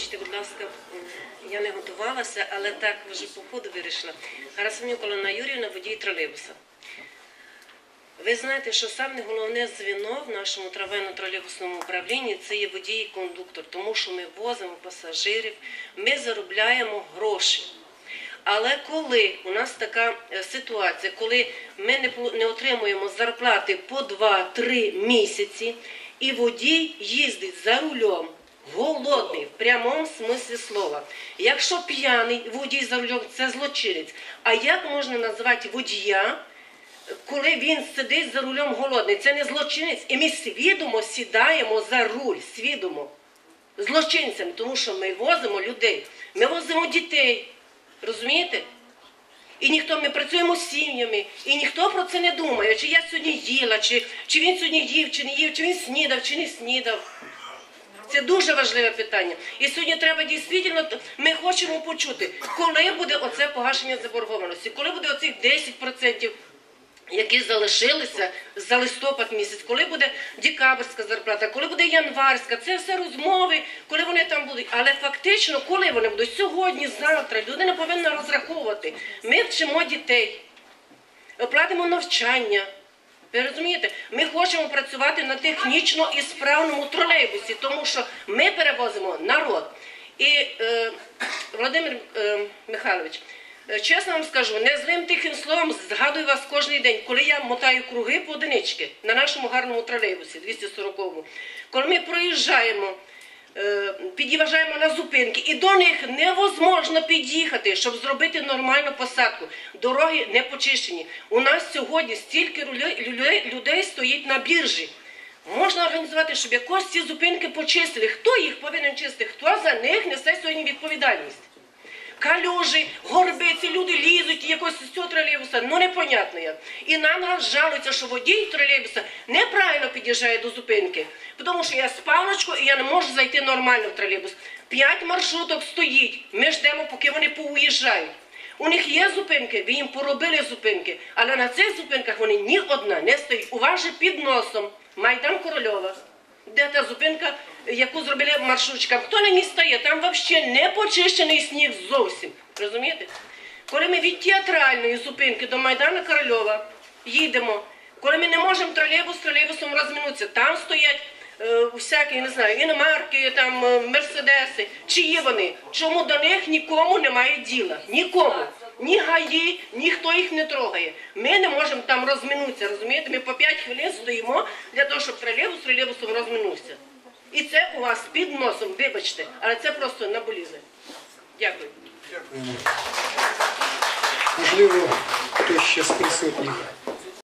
Вибачте, будь ласка, я не готувалася, але так вже по ходу вирішила. Гарасимюк Олена Юрівна, водій тролейбуса. Ви знаєте, що саме головне звіно в нашому трамвайно-тролейбусному управлінні це є водій і кондуктор, тому що ми возимо пасажирів, ми заробляємо гроші. Але коли у нас така е, ситуація, коли ми не, не отримуємо зарплати по 2-3 місяці, і водій їздить за рулем голодний в прямому смислі слова. Якщо п'яний водій за рулем це злочинець. А як можна назвати водія? коли він сидить за рулем голодний, це не злочинець, і ми свідомо сідаємо за руль, свідомо. Злочинцям, тому що ми возимо людей, ми возимо дітей. Розумієте? І ніхто ми працюємо з сім'ями, і ніхто про це не думає, чи я сьогодні їла, чи, чи він сьогодні їв, чи не їв, чи він снідав, чи не снідав. Це дуже важливе питання. І сьогодні треба дійсно, ми хочемо почути, коли буде оце погашення заборгованості, коли буде оцих 10%, які залишилися за листопад місяць, коли буде декабрьська зарплата, коли буде январська, це все розмови, коли вони там будуть. Але фактично, коли вони будуть сьогодні, завтра, людина повинна розраховувати. Ми вчимо дітей, платимо навчання. Ви розумієте, ми хочемо працювати на технічно і справному тролейбусі, тому що ми перевозимо народ. І е, Володимир е, Михайлович, е, чесно вам скажу, не злим тихим словом згадую вас кожен день, коли я мотаю круги по одинички на нашому гарному тролейбусі 240-му. Коли ми проїжджаємо під'їжджаємо на зупинки, і до них невозможно під'їхати, щоб зробити нормальну посадку. Дороги не почищені. У нас сьогодні стільки людей стоїть на біржі. Можна організувати, щоб якось ці зупинки почистили. Хто їх повинен чистити? Хто за них несе сьогодні відповідальність? Калюжі, горбиці, люди лізуть якось з цього тролейбуса, ну непонятно як. І на нас жалуються, що водій тролейбуса неправильно під'їжджає до зупинки, тому що я з паличкою і я не можу зайти нормально в тролейбус. П'ять маршруток стоїть, ми ждемо, поки вони поуїжджають. У них є зупинки, ви їм поробили зупинки, але на цих зупинках вони ні одна не стоїть. У вас же під носом Майдан Корольова. Де та зупинка, яку зробили маршрутчикам? Хто на ній стає? Там взагалі не почищений сніг зовсім. Розумієте? Коли ми від театральної зупинки до Майдана Корольова їдемо, коли ми не можемо тролейбус з тролейбусом розминутися, там стоять е, всякі, не знаю, іномарки, там е, мерседеси. Чиї вони? Чому до них нікому немає діла? Нікому. Ні гаї, ніхто їх не трогає. Ми не можемо там розминутися, розумієте? Ми по 5 хвилин стоїмо для того, щоб тролейбус з тролейбусом розминувся. І це у вас під носом, вибачте, але це просто наболіли. Дякую. Можливо, хтось ще з присутніх